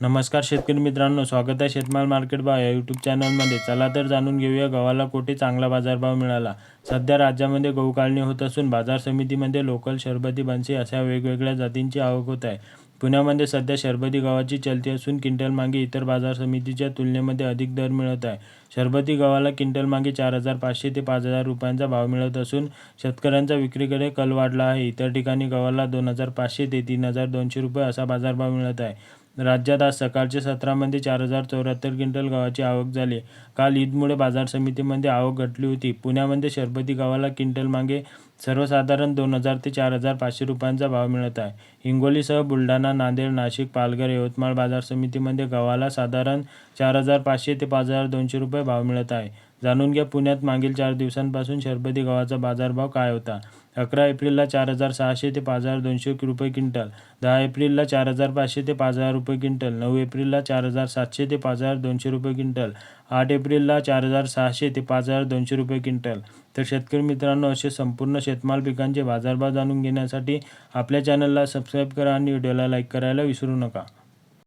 नमस्कार शेतकरी मित्रांनो स्वागत आहे शेतमाल मार्केट भाव या यूट्यूब चॅनलमध्ये चला तर जाणून घेऊया गव्हाला कोठे चांगला बाजारभाव मिळाला. सध्या राज्यामध्ये गहू काढणी होत असून बाजार समितीमध्ये लोकल शरबती बनसी अशा वेगवेगळ्या जातींची आवक होत आहे. पुण्यामध्ये सध्या शरबती गव्हाची चलती असून क्विंटल मागे इतर बाजार समितीच्या तुलनेमध्ये अधिक दर मिळत आहे. शरबती गव्हाला क्विंटल मागे चार हजार पाचशे ते पाच हजार रुपयांचा भाव मिळत असून शेतकऱ्यांचा विक्रीकडे कल वाढला आहे. इतर ठिकाणी गव्हाला दोन हजार पाचशे ते तीन हजार दोनशे रुपये असा बाजारभाव मिळत आहे. राज्यात आज सकाळच्या सत्रामध्ये चार हजार चौऱ्याहत्तर क्विंटल गव्हाची आवक झाली. काल ईदमुळे बाजार समितीमध्ये आवक घटली होती. पुण्यामध्ये शरबती गव्हाला क्विंटल मागे सर्वसाधारण दोन हजार ते चार हजार पाचशे रुपयांचा भाव मिळत आहे. हिंगोलीसह बुलढाणा नांदेड नाशिक पालघर यवतमाळ बाजार समितीमध्ये गव्हाला साधारण चार हजार पाचशे ते पाच हजार दोनशे रुपये भाव मिळत आहे. जाणून घ्या पुण्यात मागील चार दिवसांपासून शरबती गव्हाचा बाजारभाव काय होता? अकरा एप्रिलला चार हजार सहाशे ते पाच हजार दोनशे रुपये क्विंटल दहा एप्रिलला चार हजार पाचशे ते पाच हजार रुपये क्विंटल नऊ एप्रिलला चार हजार सातशे ते पाच हजार दोनशे रुपये क्विंटल आठ एप्रिलला चार हजार सहाशे ते पाच हजार दोनशे रुपये क्विंटल. तर शेतकरी मित्रांनो असे संपूर्ण शेतमाल पिकांचे बाजारभाव जाणून घेण्यासाठी आपल्या चॅनलला सबस्क्राईब करा आणि व्हिडिओला लाईक करायला विसरू नका.